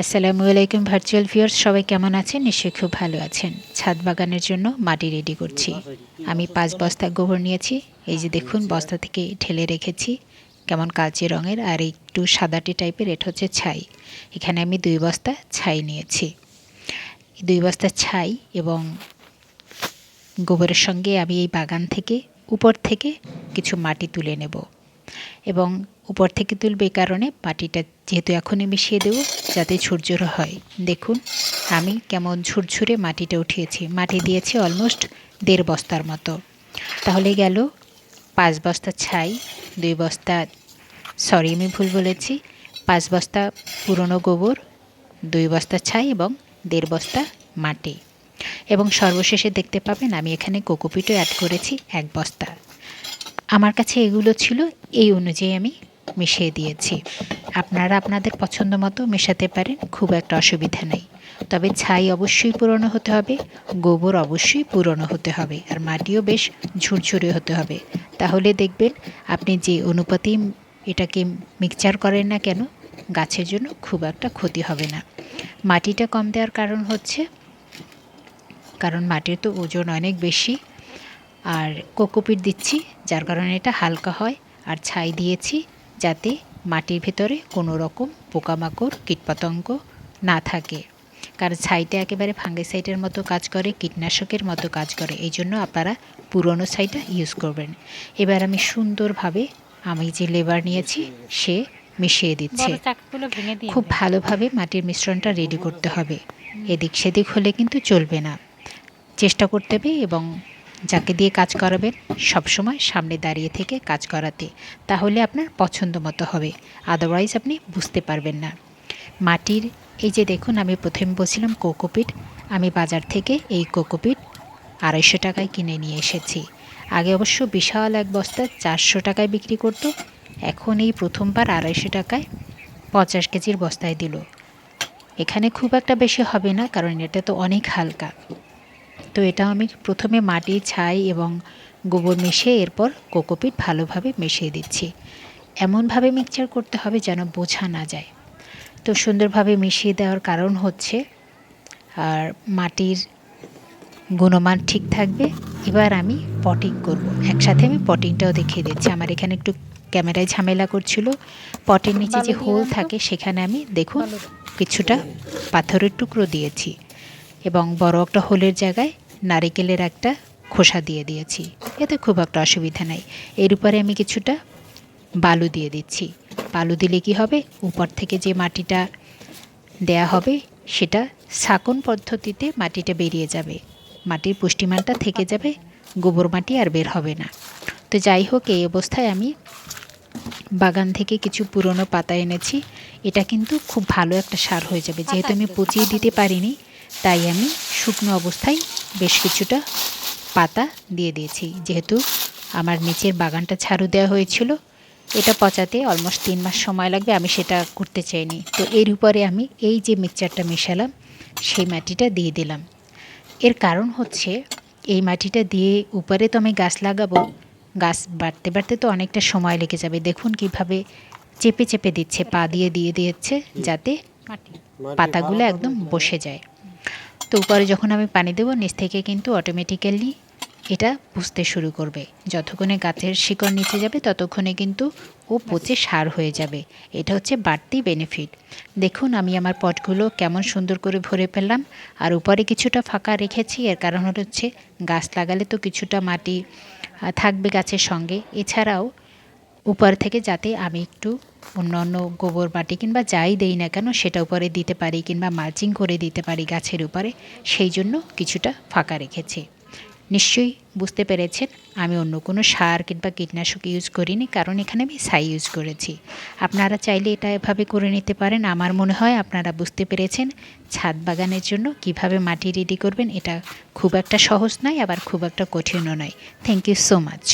আসসালামু আলাইকুম virtual viewers সবাই কেমন আছেন? নিশ্চয়ই খুব ভালো আছেন। ছাদ বাগানের জন্য মাটি রেডি করছি। আমি পাঁচ বস্তা গোবর নিয়েছি। এই যে দেখুন, বস্তা থেকে ঢেলে রেখেছি। কেমন কালচে রঙের, আর একটু সাদাটি টাইপের এটা হচ্ছে ছাই। এখানে আমি দুই বস্তা ছাই নিয়েছি। দুই বস্তা ছাই এবং গোবরের সঙ্গে আমি এই বাগান থেকে, উপর থেকে কিছু মাটি তুলে নেব। এবং উপর থেকে তুলবে কারণে পাটিটা যেহেতু এখনই মিশিয়ে দেবো যাতে ঝুরঝুরে হয়। দেখুন, আমি কেমন ঝুরঝুরে মাটিটা উঠিয়েছি। মাটি দিয়েছি অলমোস্ট দেড় বস্তার মতো। তাহলে গেল পাঁচ বস্তা ছাই, দুই বস্তা সরি আমি ভুল বলেছি, পাঁচ বস্তা পুরনো গোবর, দুই বস্তা ছাই এবং দেড় বস্তা মাটি। এবং সর্বশেষে দেখতে পাবেন আমি এখানে কোকোপিটও অ্যাড করেছি এক বস্তা। আমার কাছে এগুলো ছিল, এই অনুযায়ী আমি মিশিয়ে দিয়েছি। আপনারা আপনাদের পছন্দ মতো মেশাতে পারেন, খুব একটা অসুবিধা নেই। তবে ছাই অবশ্যই পুরনো হতে হবে, গোবর অবশ্যই পুরনো হতে হবে, আর মাটিও বেশ ঝুরঝুরে হতে হবে। তাহলে দেখবেন, আপনি যে অনুপাতি এটাকে মিক্সচার করেন না কেন, গাছের জন্য খুব একটা ক্ষতি হবে না। মাটিটা কম দেওয়ার কারণ হচ্ছে, কারণ মাটির তো ওজন অনেক বেশি আর কোকোপিট দিচ্ছি যার কারণে এটা হালকা হয় আর ছাই দিয়েছি যাতে মাটির ভেতরে কোনো রকম পোকামাকড় কীটপতঙ্গ না থাকে। কারণ ছাইটা একেবারে ফাঙ্গিসাইডের মতো কাজ করে কীটনাশকের মতো কাজ করে এই জন্য আপনারা পুরনো ছাইটা ইউজ করবেন। এবার আমি সুন্দরভাবে আমি যে লেবার নিয়েছি সে মিশিয়ে দিচ্ছে। খুব ভালোভাবে মাটির মিশ্রণটা রেডি করতে হবে। এদিক সেদিক হলে কিন্তু চলবে না। চেষ্টা করতে হবে এবং যাকে দিয়ে কাজ করাবেন, সবসময় সামনে দাঁড়িয়ে থেকে কাজ করাতে, তাহলে আপনার পছন্দ মতো হবে। আদারওয়াইজ আপনি বুঝতে পারবেন না। মাটির, এই যে দেখুন, আমি প্রথমে বলছিলাম কোকোপিট আমি বাজার থেকে এই কোকোপিট আড়াইশো টাকায় কিনে নিয়ে এসেছি। আগে অবশ্য বিশাল এক বস্তা চারশো টাকায় বিক্রি করতো। এখন এই প্রথমবার আড়াইশো টাকায় পঞ্চাশ কেজির বস্তায় দিল। এখানে খুব একটা বেশি হবে না, কারণ এটা তো অনেক হালকা। তো এটা আমি প্রথমে মাটি ছাই এবং গোবর মিশিয়ে এরপর কোকোপিট ভালোভাবে মিশিয়ে দিচ্ছি। এমনভাবে মিক্সচার করতে হবে যেন বোঝা না যায়। তো সুন্দরভাবে মিশিয়ে দেওয়ার কারণ হচ্ছে আর মাটির গুণমান ঠিক থাকবে। এবার আমি পটিং করব। একসাথে আমি পটিংটাও দেখিয়ে দিচ্ছি। আমার এখানে একটু ক্যামেরায় ঝামেলা করছিল। পটের নিচে যে হোল থাকে সেখানে আমি দেখুন কিছুটা পাথরের টুকরো দিয়েছি এবং বড় একটা হোলের জায়গায় নারিকেলের একটা খোসা দিয়ে দিয়েছি। এতে খুব একটা অসুবিধা নাই। এর উপরে আমি কিছুটা বালু দিয়ে দিচ্ছি। বালু দিলে কি হবে? উপর থেকে যে মাটিটা দেয়া হবে, সেটা শাকন পদ্ধতিতে মাটিটা বেরিয়ে যাবে। মাটির পুষ্টিমানটা থেকে যাবে, গোবর মাটি আর বের হবে না। তো যাই হোক, এই অবস্থায় আমি বাগান থেকে কিছু পুরনো পাতা এনেছি। এটা কিন্তু খুব ভালো একটা সার হয়ে যাবে। যেহেতু আমি পচিয়ে দিতে পারিনি তাই আমি শুকনো অবস্থায় বেশ কিছুটা পাতা দিয়ে দিয়েছি। যেহেতু আমার নিচের বাগানটা ঝাড়ু দেওয়া হয়েছিল এটা পচাতে অলমোস্ট তিন মাস সময় লাগবে আমি সেটা করতে চাইনি। তো এর উপরে আমি এই যে মিক্সচারটা মেশালাম সেই মাটিটা দিয়ে দিলাম। এর কারণ হচ্ছে এই মাটিটা দিয়ে উপরে তো আমি গাছ লাগাবো গাছ বাড়তে বাড়তে তো অনেকটা সময় লেগে যাবে। দেখুন কীভাবে চেপে চেপে দিচ্ছে পা দিয়ে দিয়ে দিচ্ছে যাতে পাতাগুলো একদম বসে যায়। তো উপরে যখন আমি পানি দেবো, নিচ থেকে কিন্তু অটোমেটিক্যালি এটা পুষতে শুরু করবে। যতক্ষণে গাছের শিকড় নিচে যাবে, ততক্ষণে কিন্তু ও পচে সার হয়ে যাবে। এটা হচ্ছে বাড়তি বেনিফিট দেখুন, আমি আমার পটগুলো কেমন সুন্দর করে ভরে ফেললাম। আর উপরে কিছুটা ফাঁকা রেখেছি, এর কারণ হচ্ছে গাছ লাগালে তো কিছুটা মাটি থাকবে গাছের সঙ্গে। এছাড়াও উপর থেকে যাতে আমি একটু অন্য অন্য গোবর মাটি কিংবা যাই দেই না কেন সেটা উপরে দিতে পারি কিংবা মালচিং করে দিতে পারি গাছের উপরে, সেই জন্য কিছুটা ফাঁকা রেখেছি। নিশ্চয়ই বুঝতে পেরেছেন, আমি অন্য কোনো সার কিংবা কীটনাশক ইউজ করিনি, কারণ এখানে আমি সাই ইউজ করেছি। আপনারা চাইলে এটা এভাবে করে নিতে পারেন, আমার মনে হয় আপনারা বুঝতে পেরেছেন ছাদ বাগানের জন্য কীভাবে মাটি রেডি করবেন, এটা খুব একটা সহজ নয়, আবার খুব একটা কঠিনও নয়। Thank you so much